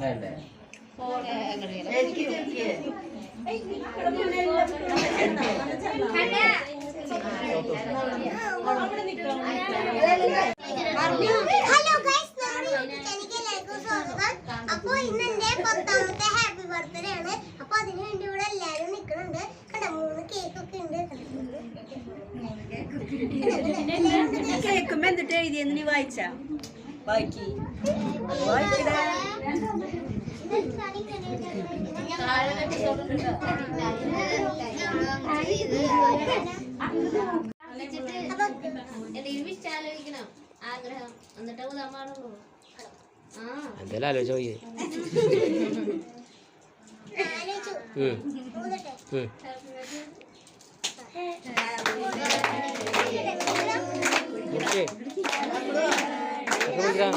വേണ്ടേ hello guys എനിക്ക് എല്ലാവർക്കും സ്വാഗതം. അപ്പൊ ഇന്ന് എന്റെ പത്താമത്തെ ഹാപ്പി ബർത്ത്ഡേ ആണ്. അപ്പൊ അതിനു വേണ്ടി ഇവിടെ എല്ലാരും നിൽക്കുന്നുണ്ട്. കണ്ട മൂന്ന് കേക്ക് ഒക്കെ ഉണ്ട്. കേൾക്കുമ്പോ എന്നിട്ട് എഴുതിയെന്ന് നീ വായിച്ച? വായിക്കി വായിക്കടാ ആഗ്രഹം എന്നിട്ട് ഉദാഹരണമുള്ളൂ ആ എന്തായാലും ആലോചിച്ച് ഓക്കെ. ആലോചിച്ചു കുടിക്കാം.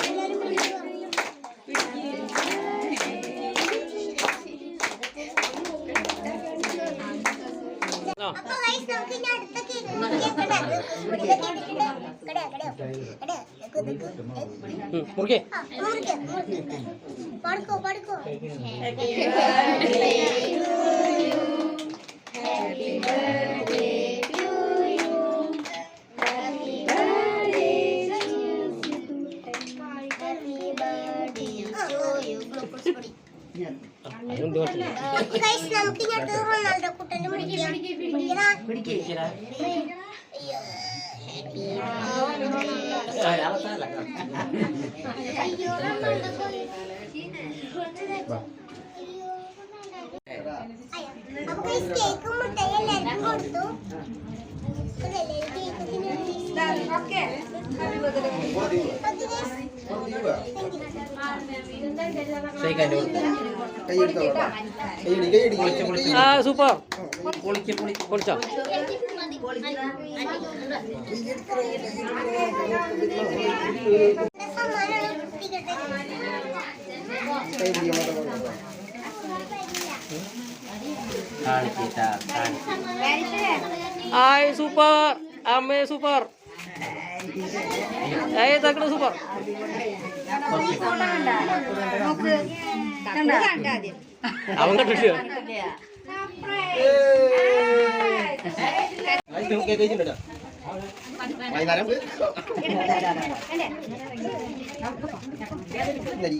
മുറുകെ അപ്പൊ ഗൈസ് നമുക്ക് ഇനി ഗൈസ് കേക്കും മുട്ടയും എല്ലാവർക്കും കൊടുത്തു. ആ സൂപ്പർ പൊളിച്ചോ ഇവിടെ സമ്മാനമാണ് കുട്ടികളുടെ. ആയ് സൂപ്പർ അമ്മേ സൂപ്പർ ഏയ് തക്കണ സൂപ്പർ അവൻ കണ്ടിട്ടില്ല വൈകുന്നേരം നരി നരി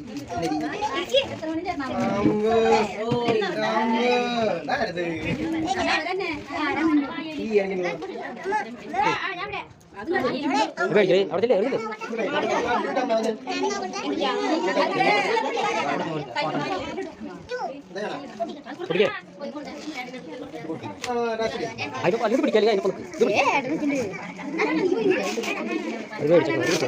ഈ ആണെങ്കിൽ കഴിക്കേ അവിടെ എഴുതി പിടിക്കേ അതിന് അതിന് പിടിക്കാല്ലേ അതിന് കൊടുക്ക്. അത് മേടിച്ചോ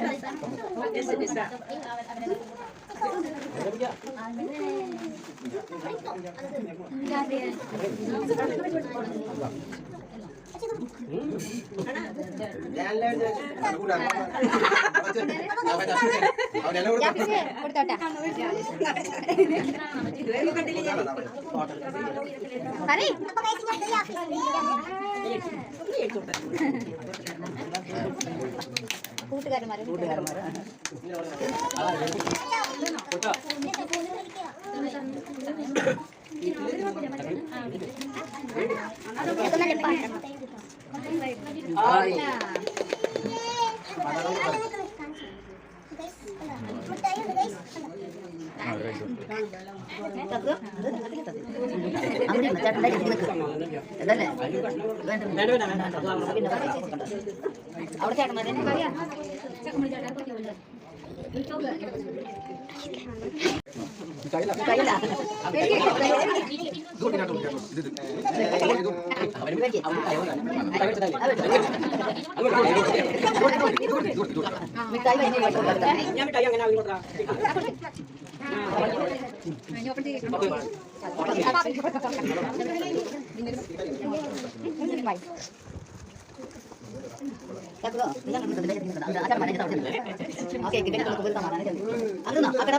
Desa-desa. మరి കൂട്ടുകാരന്മാരെ കൂട്ടുകാരന്മാരാണ് അതൊക്കെ നല്ല പാട്ടാണ് മിഠായി കഴിഞ്ഞ് ഞാൻ മിഠായി അങ്ങനെ అక్కడ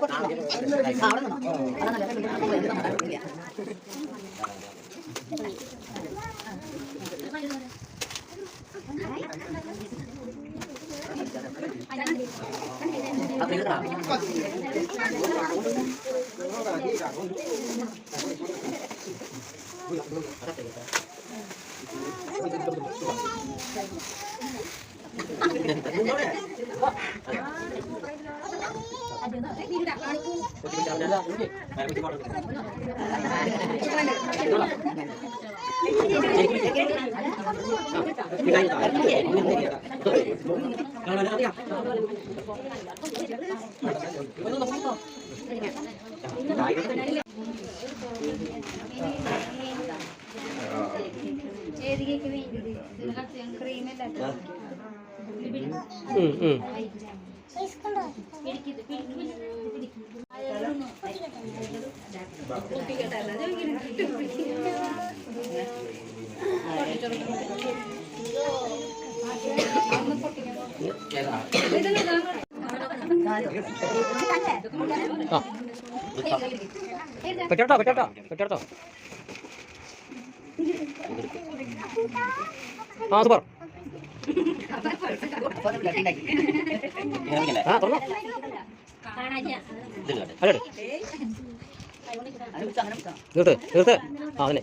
കൊടുക്കാം. ഏത് ആ. പെട്ടോട്ടോ പെട്ടോട്ടോ പെട്ടോട്ടോ ആ സൂപ്പർ ആ തുറന്നോ. അല്ലേ നിർത്ത് നിർത്ത് ആ അതിനെ.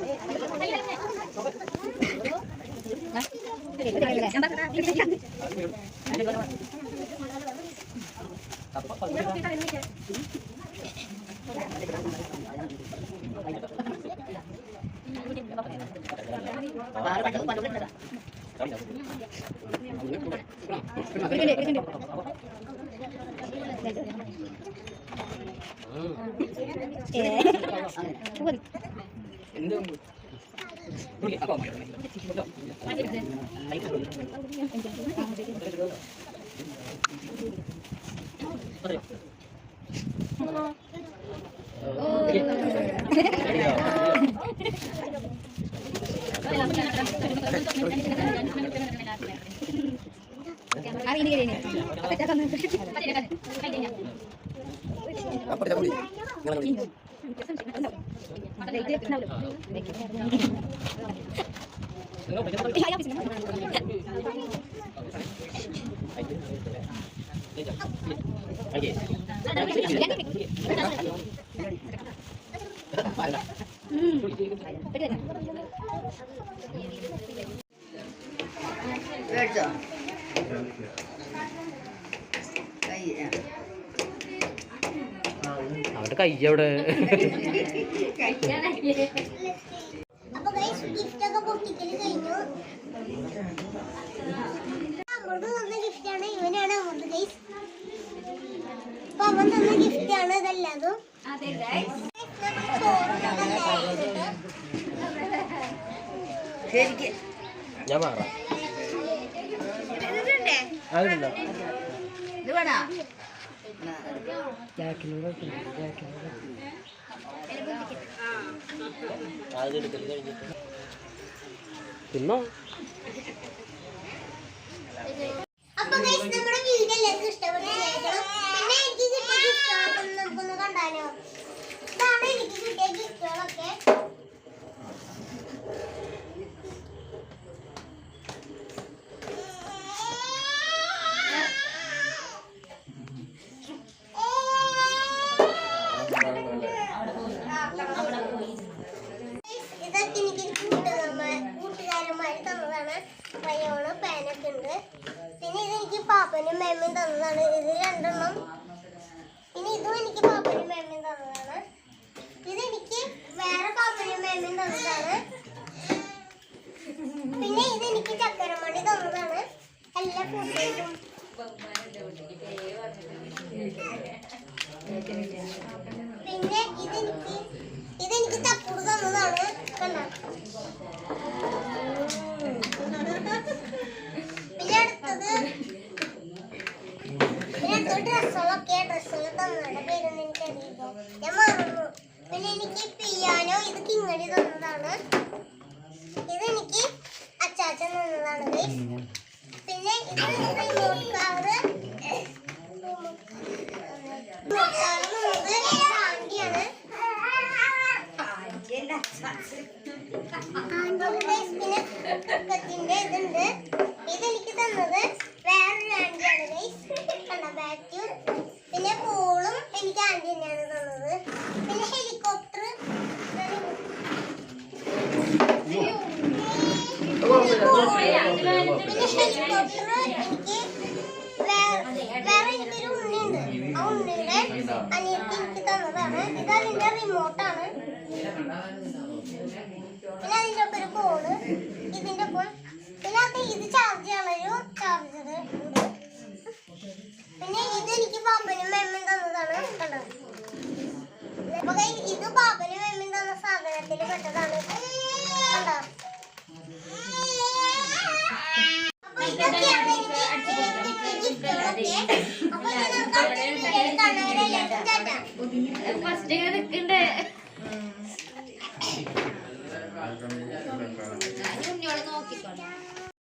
മേടിച്ചോ കൈ അവന്റെ കൈ എവിടെ ഞാൻ മാറാം തിന്നോ അപ്പൊ നമ്മുടെ വീഡിയോ എല്ലാവർക്കും ഇഷ്ടപ്പെട്ടിരിക്കണം കണ്ടാലോ? ഇതാണ് എനിക്ക് കിട്ടിയ ഗിഫ്റ്റുകളൊക്കെ. പിന്നെ ഇത് എനിക്ക് പാപ്പനും മേമയും തന്നതാണ്. ഇത് രണ്ടെണ്ണം. ഇനി ഇതും എനിക്ക് മേമി തന്നതാണ്. ഇതെനിക്ക് വേറെ പാപ്പനും മേമയും തന്നതാണ്. പിന്നെ ഇത് ഇതെനിക്ക് ചക്കരമണി തന്നതാണ്. എല്ലാ കൂട്ടുകാരും പിന്നെ ഇതെനിക്ക് ഇതെനിക്ക് തക്കൂട് തന്നതാണ്. കണ്ടോ? പിന്നെ പോളും എനിക്ക് ആന്റി തന്നെയാണ് തന്നത് പിന്നെ ഹെലികോപ്റ്റർ പിന്നെ ഹെലികോപ്റ്റർ എനിക്ക് വേ- വേറെ എനിക്കൊരു ഉണ്ണിയുണ്ട് ആ ഉണ്ണിയുടെ അനിയത്തി എനിക്ക് തന്നതാണ് റിമോട്ട് റിമോട്ടാണ് പിന്നെ അതിന്റെ ഒപ്പം ഒരു കോൾ ഇതിന്റെ ഒപ്പം. പിന്നെ അത് ഇത് ചാർജ് ചെയ്യാനൊരു ചാർജർ പിന്നെ ഇത് എനിക്ക് പാപ്പനും മെമ്മൻ തന്നതാണ്. കണ്ടോ? അപ്പൊ ഇത് പാപ്പനും മെമ്മൻ തന്ന സാധനത്തിൽ പെട്ടതാണ്. കണ്ടോ? അപ്പൊ ഇതൊക്കെയാണ്